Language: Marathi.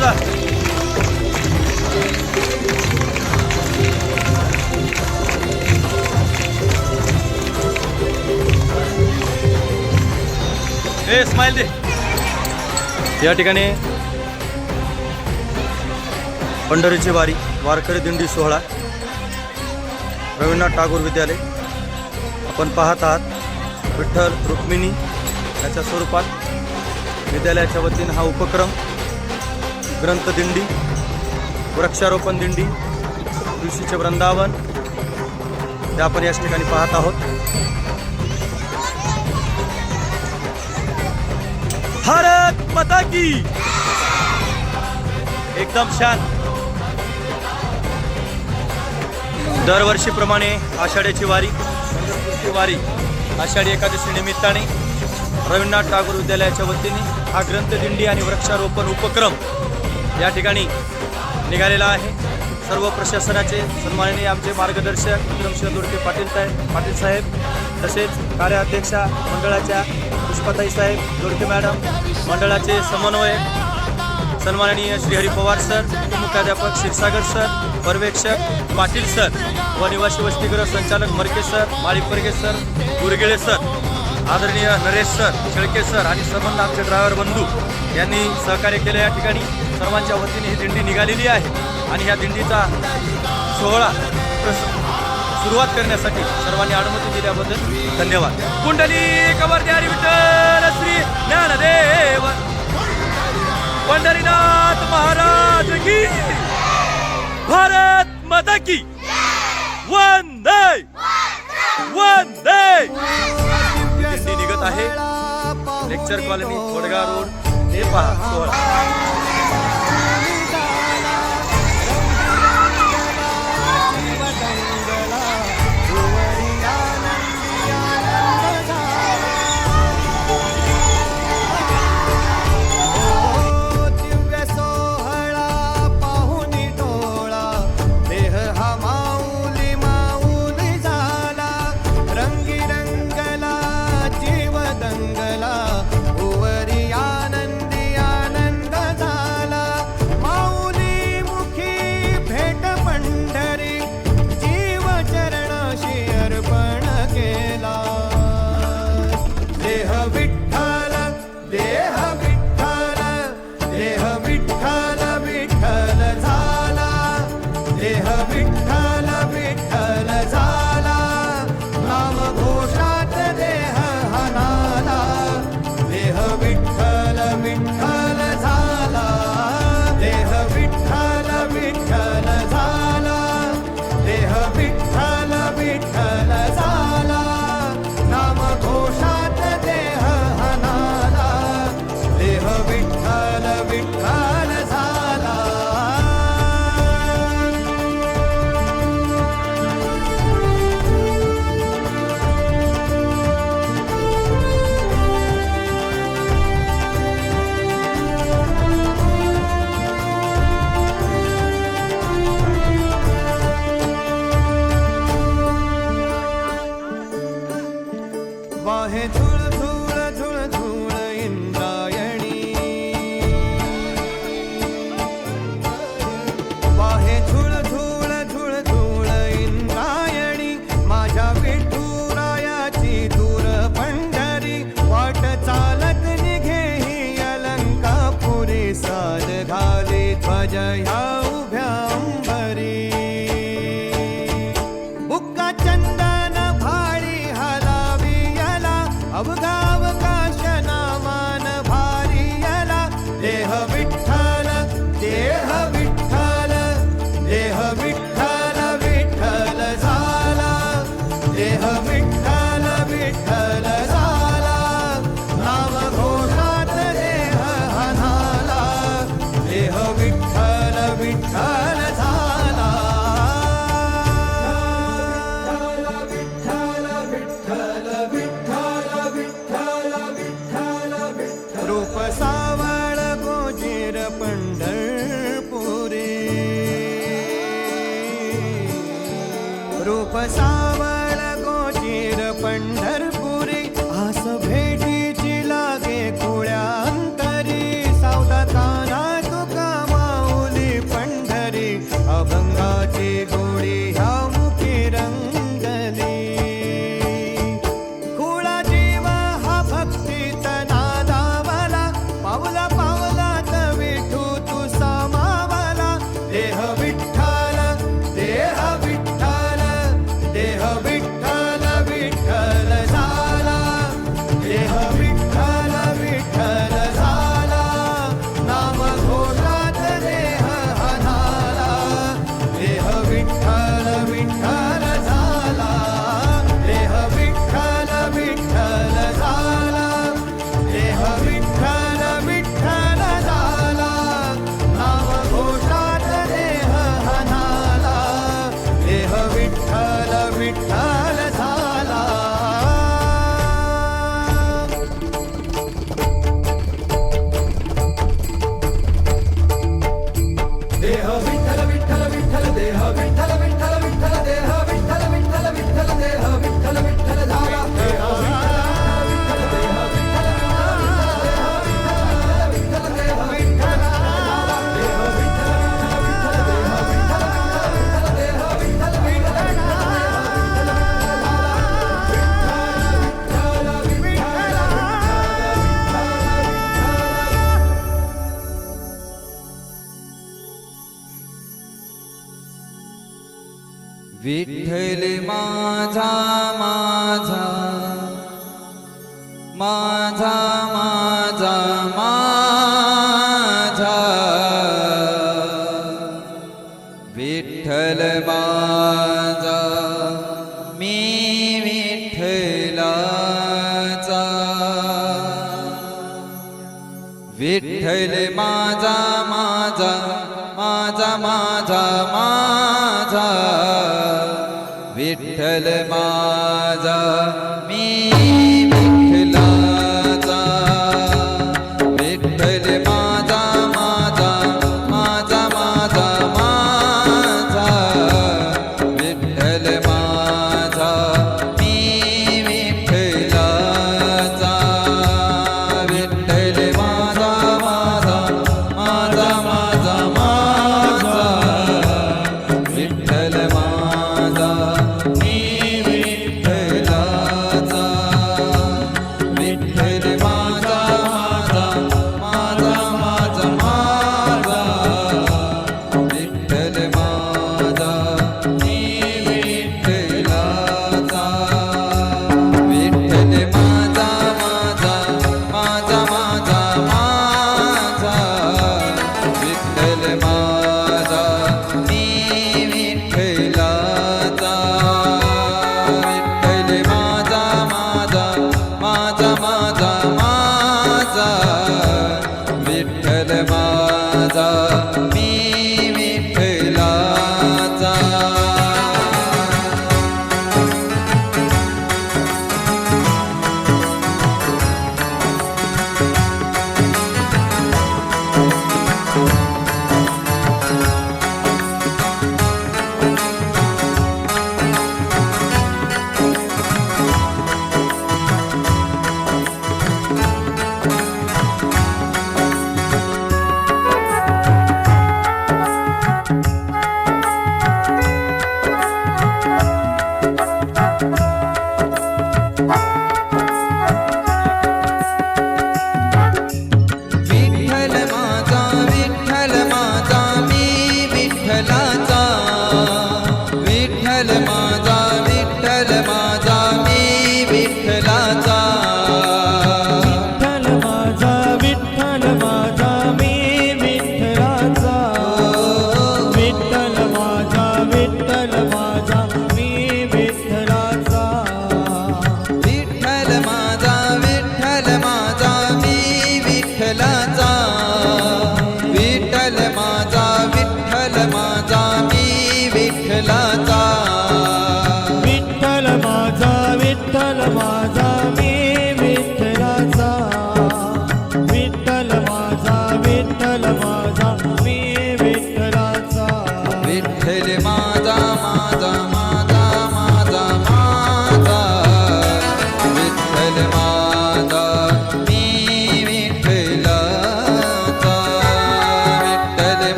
टाळ्या ए स्माइल दे. या ठिकाणी पंढरीची वारी वारकरी दिंडी सोहळा रवींद्रनाथ टागोर विद्यालय. आपण पाहत आहात विठ्ठल रुक्मिणी याच्या स्वरूपात विद्यालयाच्या वतीनं हा उपक्रम ग्रंथदिंडी वृक्षारोपण दिंडी तुळशीचे वृंदावन ते आपण याच ठिकाणी पाहत आहोत. भारत माता की! एकदम छान दरवर्षीप्रमाणे आषाढ्याची वारी पंढरपूरची वारी आषाढी एकादशी निमित्ताने रवींद्रनाथ टागोर विद्यालयाच्या वतीने हा ग्रंथदिंडी आणि वृक्षारोपण उपक्रम या ठिकाणी निघालेला आहे. सर्व प्रशासनाचे सन्माननीय आमचे मार्गदर्शक विक्रमसिंह दुर्के पाटील साहेब पाटील साहेब तसेच कार्याध्यक्षा मंडळाच्या पुष्पाताई साहेब दोडके मॅडम मंडळाचे समन्वयक सन्माननीय श्रीहरी पवार सर मुख्याध्यापक क्षीरसागर सर पर्यवेक्षक पाटील सर व निवासी वसतिगृह संचालक मरके सर माळी परगे सर गुरगेळे सर आदरणीय नरेश सर शेळके सर आणि संबंध आमचे ड्रायव्हर बंधू यांनी सहकार्य केलं या ठिकाणी. सर्वांच्या वतीने ही दिंडी निघालेली आहे आणि ह्या दिंडीचा सोहळा सुरुवात करण्यासाठी सर्वांनी अनुमती दिल्याबद्दल धन्यवाद. कुंडली कवर द्यारी विठ्ठल श्री ज्ञानदेव. पंढरीनाथ महाराज की भारत माता की. वंदे. वंदे. दिंडी निघत आहे. लेक्चर कॉलनी वडगा रोड. हे पहा सोहळा. ವಿಠಲ ದೇಹ विठ्ठल विठ्ठल विठ्ठल